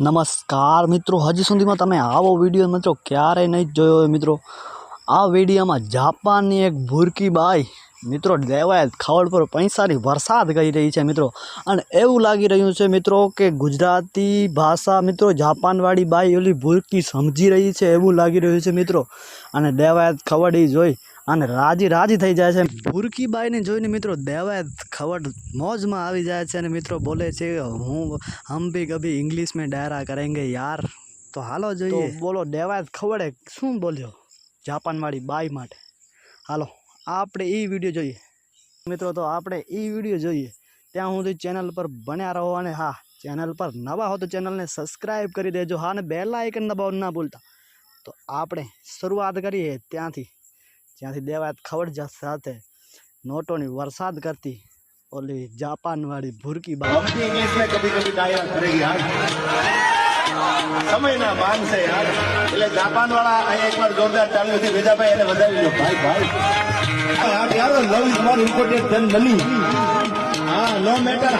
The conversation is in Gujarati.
નમસ્કાર મિત્રો, હજી સુધીમાં તમે આવો વીડિયો મિત્રો ક્યારેય નહીં જોયો હોય મિત્રો. આ વિડીયોમાં જાપાનની એક ભૂરકી બાઈ, મિત્રો દેવાય ખવડ પર પૈસાની વરસાદ કરી રહી છે મિત્રો. અને એવું લાગી રહ્યું છે મિત્રો કે ગુજરાતી ભાષા મિત્રો, જાપાનવાળી બાઈ ઓલી ભૂરકી સમજી રહી છે એવું લાગી રહ્યું છે મિત્રો. અને દેવાયત ખવડ એ જોઈ અને રાજી રાજી થઈ જાય છે. ભૂરકીબાઈને જોઈને મિત્રો દેવાયત ખવડ મોજમાં આવી જાય છે અને મિત્રો બોલે છે હું હમ ભી કભી ઇંગ્લિશ મેં ડાયરા કરેંગે યાર. તો હાલો જોઈએ. બોલો દેવાયત ખવડે શું બોલ્યો? જાપાનવાળી બાઈ માટે. હાલો આપણે એ વીડિયો જોઈએ. મિત્રો તો આપણે એ વીડિયો જોઈએ. ત્યાં સુધી ચેનલ પર બન્યા રહો અને હા ચેનલ પર નવા હો તો ચેનલને સબસ્ક્રાઈબ કરી દેજો. હા અને બેલ આઇકન દબાવવાનું ના ભૂલતા. તો આપણે શરૂઆત કરીએ ત્યાંથી. જ્યાંથી દેવાયત ખવડ સાથે નોટોની વરસાદ કરતી ઓલી જાપાનવાળી ભૂરકી સમયના માન છે યાર. એટલે જાપાન વાળા અહીંયા એકવાર જોરદાર ચાલ્યું હતી વેદાભાઈ એને વધારી લો ભાઈ ભાઈ. યાર love is more important than money હા નો મેટર